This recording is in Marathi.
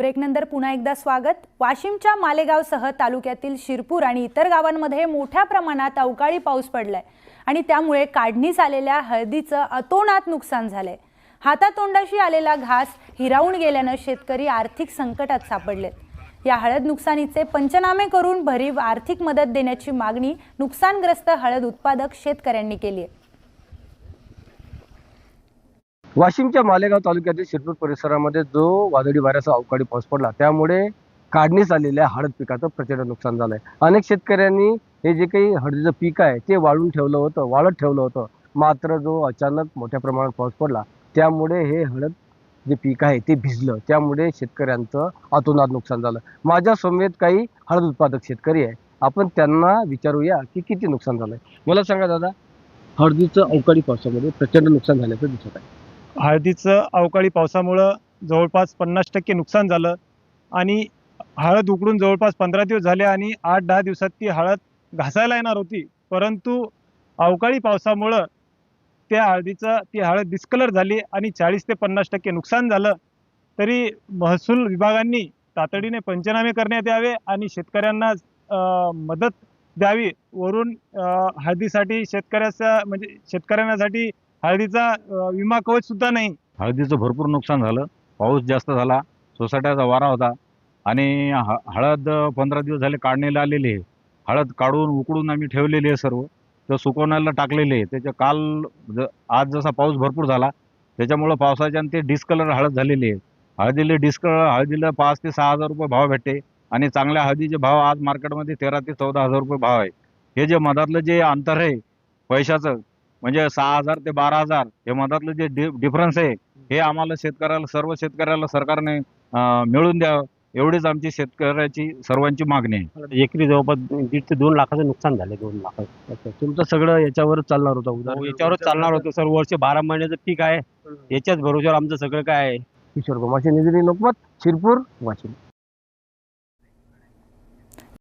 ब्रेकनंतर पुन्हा एकदा स्वागत. वाशिमच्या मालेगावसह तालुक्यातील शिरपूर आणि इतर गावांमध्ये मोठ्या प्रमाणात अवकाळी पाऊस पडलाय आणि त्यामुळे काढणीस आलेल्या हळदीचं अतोनात नुकसान झालंय. हातातोंडाशी आलेला घास हिरावून गेल्यानं शेतकरी आर्थिक संकटात सापडलेत. या हळद नुकसानीचे पंचनामे करून भरीव आर्थिक मदत देण्याची मागणी नुकसानग्रस्त हळद उत्पादक शेतकऱ्यांनी केली आहे वाशिमच्या मालेगाव तालुक्यातील शिरपूर परिसरामध्ये जो वादळी वाऱ्याचा अवकाळी पाऊस पडला त्यामुळे काढणीस आलेल्या हळद पिकाचं प्रचंड नुकसान झालंय. अनेक शेतकऱ्यांनी हे जे काही हळदीचं पीक आहे ते वाळून ठेवलं होतं वाळत ठेवलं होतं. मात्र जो अचानक मोठ्या प्रमाणात पाऊस पडला त्यामुळे हे हळद जे पीक आहे ते भिजलं. त्यामुळे शेतकऱ्यांचं अतोनात नुकसान झालं. माझ्या समेत काही हळद उत्पादक शेतकरी आहे. आपण त्यांना विचारूया की किती नुकसान झालंय. मला सांगा दादा हळदीचं अवकाळी पावसामध्ये प्रचंड नुकसान झाल्याचं दिसत आहे. हळदीचं अवकाळी पावसामुळं जवळपास पन्नास टक्के नुकसान झालं आणि हळद उकडून जवळपास पंधरा दिवस झाले आणि आठ दहा दिवसात ती हळद घासायला येणार होती. परंतु अवकाळी पावसामुळं त्या हळदीचं ती हळद डिस्कलर झाली आणि चाळीस ते पन्नास टक्के नुकसान झालं. तरी महसूल विभागांनी तातडीने पंचनामे करण्यात यावे आणि शेतकऱ्यांना मदत द्यावी. वरून हळदीसाठी शेतकऱ्याचा म्हणजे शेतकऱ्यांसाठी हळदीचा विमा कवच सुद्धा नाही. हळदीचं भरपूर नुकसान झालं. पाऊस जास्त झाला. सोसाट्याचा वारा होता. आणि ह हळद पंधरा दिवस झाले काढणीला आलेली आहे. हळद काढून उकडून आम्ही ठेवलेली आहे सर्व. तर सुकवण्याला टाकलेले आहे. त्याच्या काल ज आज जसा पाऊस भरपूर झाला त्याच्यामुळं पावसाच्या ते डिस्कलर हळद झालेली आहे. हळदीला डिस्कलर हळदीला पाच ते सहा हजार रुपये भाव भेटते. आणि चांगल्या हळदीचे भाव आज मार्केटमध्ये तेरा ते चौदा हजार रुपये भाव आहे. हे जे मधातलं जे अंतर आहे पैशाचं म्हणजे सहा हजार ते बारा हजार हे मधातलं जे डि डिफरन्स आहे हे आम्हाला शेतकऱ्याला सर्व शेतकऱ्याला सरकारने अं, मिळून द्यावं. एवढीच आमची शेतकऱ्याची सर्वांची मागणी आहे. एकरी जवळपास दीड ते दोन लाखाचं नुकसान झालं दोन लाख. अच्छा तुमचं सगळं याच्यावरच चालणार होतं हो, उदाहरण याच्यावरच चालणार होतं सर. वर्ष बारा महिन्याचं पीक आहे. याच्याच भरोश्यावर आमचं सगळं काय आहे? किशोर कुमारचे निधी लोकमत शिरपूर वाशिम.